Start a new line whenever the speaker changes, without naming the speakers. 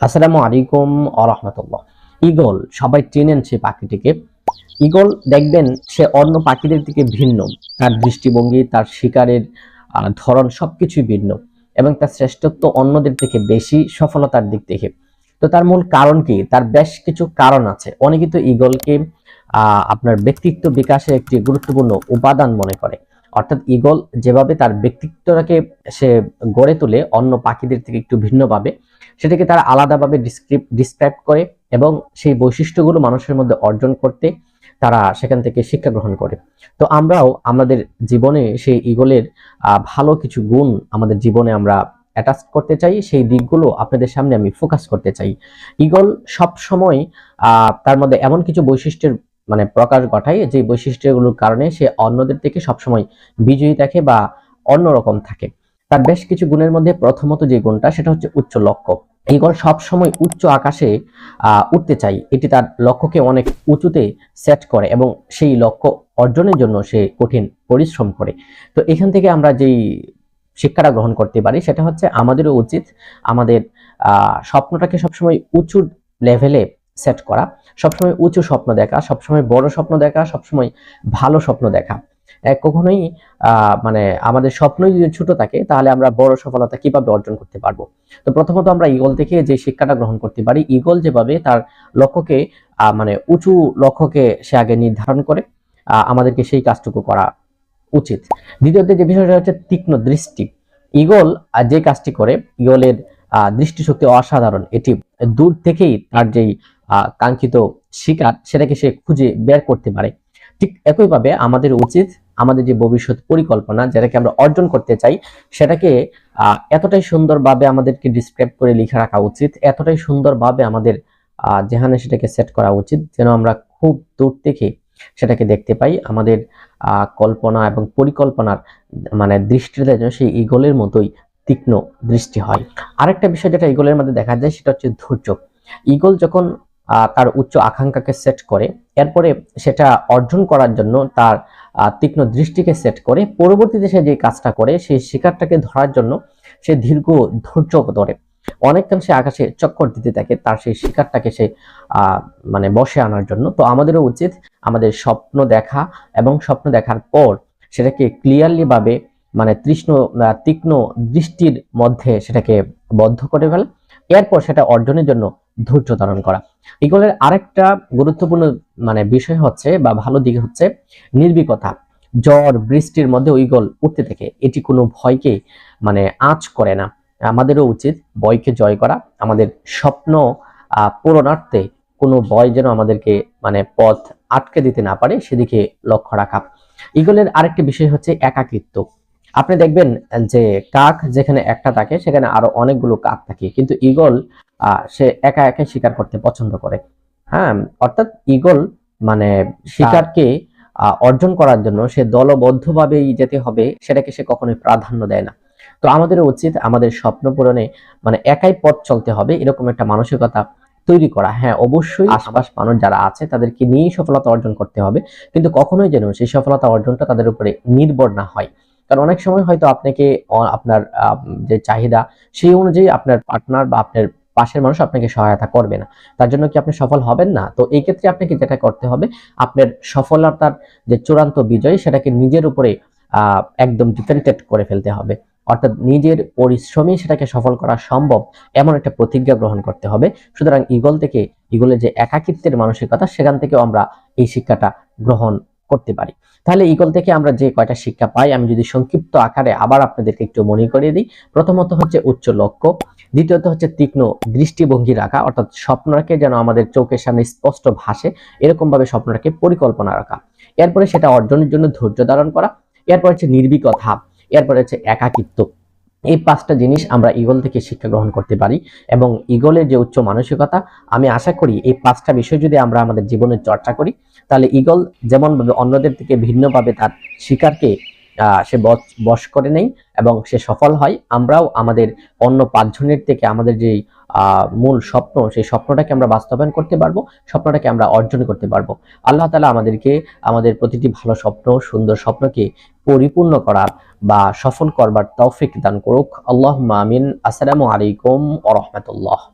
আসসালামু আলাইকুম আরহামতুল্লাহ ঈগল সবাই চেনেন সে পাখিটিকে। ঈগল দেখবেন সে অন্য পাখিদের থেকে ভিন্ন। তার দৃষ্টিভঙ্গি তার শিকারের ধরন সবকিছুই ভিন্ন এবং তার শ্রেষ্ঠত্ব অন্যদের থেকে বেশি সফলতার দিক থেকে। তো তার মূল কারণ কি? তার বেশ কিছু কারণ আছে। অনেকে তো ঈগলকে আহ, আপনার ব্যক্তিত্ব বিকাশের একটি গুরুত্বপূর্ণ উপাদান মনে করে। অর্থাৎ ঈগল যেভাবে তার ব্যক্তিত্বটাকে সে গড়ে তোলে, অন্য পাখিদের থেকে একটু ভিন্নভাবে, সেটাকে তারা আলাদাভাবে ডিসক্রিপ ডিসক্রাইব করে এবং সেই বৈশিষ্ট্যগুলো মানুষের মধ্যে অর্জন করতে তারা সেখান থেকে শিক্ষা গ্রহণ করে। তো আমরাও আমাদের জীবনে সেই ইগলের ভালো কিছু গুণ আমাদের জীবনে আমরা অ্যাটাচ করতে চাই, সেই দিকগুলো আপনাদের সামনে আমি ফোকাস করতে চাই। ইগল সব সময় তার মধ্যে এমন কিছু বৈশিষ্ট্যের মানে প্রকাশ ঘটায় যে বৈশিষ্ট্যগুলোর কারণে সে অন্যদের থেকে সবসময় বিজয়ী থাকে বা অন্যরকম থাকে। তার বেশ কিছু গুণের মধ্যে প্রথমত যে গুণটা, সেটা হচ্ছে উচ্চ লক্ষ্য। ঈগল সবসময় উচ্চ আকাশে উঠতে চাই এটি তার লক্ষ্যকে অনেক উঁচুতে সেট করে এবং সেই লক্ষ্য অর্জনের জন্য সে কঠিন পরিশ্রম করে। তো এখান থেকে আমরা যেই শিক্ষাটা গ্রহণ করতে পারি, সেটা হচ্ছে আমাদেরও উচিত আমাদের স্বপ্নটাকে সবসময় উঁচু লেভেলে সেট করা। সবসময় উঁচু স্বপ্ন দেখা, সবসময় বড় স্বপ্ন দেখা, সবসময় ভালো স্বপ্ন দেখা। কখনোই মানে আমাদের স্বপ্নই যদি ছোট থাকে, তাহলে আমরা বড় সফলতা কীভাবে অর্জন করতে পারব? তো প্রথমত আমরা ইগল থেকে যে শিক্ষাটা গ্রহণ করতে পারি ইগল যেভাবে তার লক্ষ্যকে মানে উঁচু লক্ষ্যকে সে আগে নির্ধারণ করে আমাদেরকে সেই কাজটুকু করা উচিত। দ্বিতীয়ত যে বিষয়টা হচ্ছে তীক্ষ্ণ দৃষ্টি। ইগল যে কাজটি করে ইগলের দৃষ্টিশক্তি অসাধারণ। এটি দূর থেকেই তার যেই কাঙ্ক্ষিত শিকার সেটাকে সে খুঁজে বের করতে পারে। ঠিক একইভাবে আমাদের উচিত আমাদের যে ভবিষ্যৎ পরিকল্পনা যেটাকে আমরা অর্জন করতে চাই, সেটাকে এতটাই সুন্দরভাবে আমাদেরকে ডিসক্রাইব করে লিখে রাখা উচিত, এতটাই সুন্দরভাবে আমাদের যেখানে সেটাকে সেট করা উচিত যেন আমরা খুব দূর থেকে সেটাকে দেখতে পাই, আমাদের কল্পনা এবং পরিকল্পনার মানে দৃষ্টিটা যেন সেই ইগলের মতোই তীক্ষ্ণ দৃষ্টি হয়। আরেকটা বিষয় যেটা ইগলের মধ্যে দেখা যায় সেটা হচ্ছে ধৈর্য। ইগল যখন তার উচ্চ আকাঙ্ক্ষাকে সেট করে। এরপরে সেটা অর্জন করার জন্য তার তীক্ষ্ণ দৃষ্টিকে সেট করে। পরবর্তীতে সে যে কাজটা করে সেই শিকারটাকে ধরার জন্য সে দীর্ঘ ধৈর্য ধরে। অনেকাংশে আকাশে চক্কর দিতে থাকে, তার সেই শিকারটাকে সে মানে বসে আনার জন্য। তো আমাদেরও উচিত আমাদের স্বপ্ন দেখা এবং স্বপ্ন দেখার পর সেটাকে ক্লিয়ারলি ভাবে মানে তৃষ্ণ তীক্ষ্ণ দৃষ্টির মধ্যে সেটাকে বদ্ধ করে ফেলা। এরপর সেটা অর্জনের জন্য ধৈর্য ধারণ করা। ইগলের আরেকটা গুরুত্বপূর্ণ মানে বিষয় হচ্ছে বা ভালো দিক হচ্ছে নির্ভীকতা। ঝড় বৃষ্টির মধ্যে ইগল উঠতে থাকে। এটি কোনো ভয়কে মানে আঁচ করে না। আমাদেরও উচিত ভয়কে জয় করা। আমাদের স্বপ্ন পূরণার্থে কোনো ভয় যেন আমাদেরকে মানে পথ আটকে দিতে না পারে, সেদিকে লক্ষ্য রাখা। ইগলের আরেকটি বিষয় হচ্ছে একাকিত্ব। আপনি দেখবেন যে কাক যেখানে একটা থাকে সেখানে আরও অনেকগুলো কাক থাকে। কিন্তু ইগল আহ, সে একা একা শিকার করতে পছন্দ করে। হ্যাঁ অর্থাৎ ইগল মানে শিকারকে অর্জন করার জন্য সে দলবদ্ধভাবেই যেতে হবে সেটাকে সে কখনোই প্রাধান্য দেয় না। তো আমাদের উচিত আমাদের স্বপ্ন পূরণে মানে একাই পথ চলতে হবে এরকম একটা মানসিকতা তৈরি করা। হ্যাঁ অবশ্যই আশপাশ মানুষ যারা আছে তাদেরকে নিয়েই সফলতা অর্জন করতে হবে। কিন্তু কখনোই যেন সেই সফলতা অর্জনটা তাদের উপরে নির্ভর না হয়। কারণ অনেক সময় হয়তো আপনাকে আপনার যে চাহিদা, সেই অনুযায়ী আপনার পার্টনার বা আপনার পাশের মানুষ আপনাকে সহায়তা করবে না। তার জন্য কি আপনি সফল হবেন না? তো এই ক্ষেত্রে আপনাকে যেটা করতে হবে, আপনার সফলতার যে চূড়ান্ত বিজয়, সেটাকে নিজের উপরে একদম ডিপেন্ডেন্ট করে ফেলতে হবে। অর্থাৎ নিজের পরিশ্রমে সেটাকে সফল করা সম্ভব, এমন একটা প্রতিজ্ঞা গ্রহণ করতে হবে। সুতরাং ইগল থেকে ইগলের যে একাকিত্বের মানসিকতা, সেখান থেকেও আমরা এই শিক্ষাটা গ্রহণ করতে পারি। তাহলে ইগল থেকে আমরা যে কয়টা শিক্ষা পাই, আমি যদি সংক্ষিপ্ত আকারে আবার আপনাদেরকে একটু মনে করিয়ে দিই। প্রথমত হচ্ছে উচ্চ লক্ষ্য, দ্বিতীয়ত হচ্ছে তীক্ষ্ণ দৃষ্টিভঙ্গি রাখা, অর্থাৎ স্বপ্নকে যেন আমাদের চোখের সামনে স্পষ্ট ভাসে এরকম ভাবে স্বপ্নটাকে পরিকল্পনা রাখা। এরপরে সেটা অর্জনের জন্য ধৈর্য ধারণ করা, এরপর হচ্ছে নির্বিকথা, এরপরে হচ্ছে একাকিত্ব। এই পাঁচটা জিনিস আমরা ইগল থেকে শিক্ষা গ্রহণ করতে পারি এবং ইগলের যে উচ্চ মানসিকতা, আমি আশা করি এই পাঁচটা বিষয় যদি আমরা আমাদের জীবনে চর্চা করি, তাহলে ইগল যেমনভাবে অন্যদের থেকে ভিন্নভাবে তার শিকারকে সে বশ করে নেই এবং সে সফল হয়। আমরাও আমাদের অন্য পাঁচজনের থেকে আমাদের যে আহ, মূল স্বপ্ন সেই স্বপ্নটাকে আমরা বাস্তবায়ন করতে পারব স্বপ্নটাকে আমরা অর্জন করতে পারব। আল্লাহ তালা আমাদেরকে আমাদের প্রতিটি ভালো স্বপ্ন সুন্দর স্বপ্নকে পরিপূর্ণ করার বা সফল করবার তৌফিক দান করুক। আল্লাহ মামিন আসসালামু আলাইকুম ও রহমতুল্লাহ।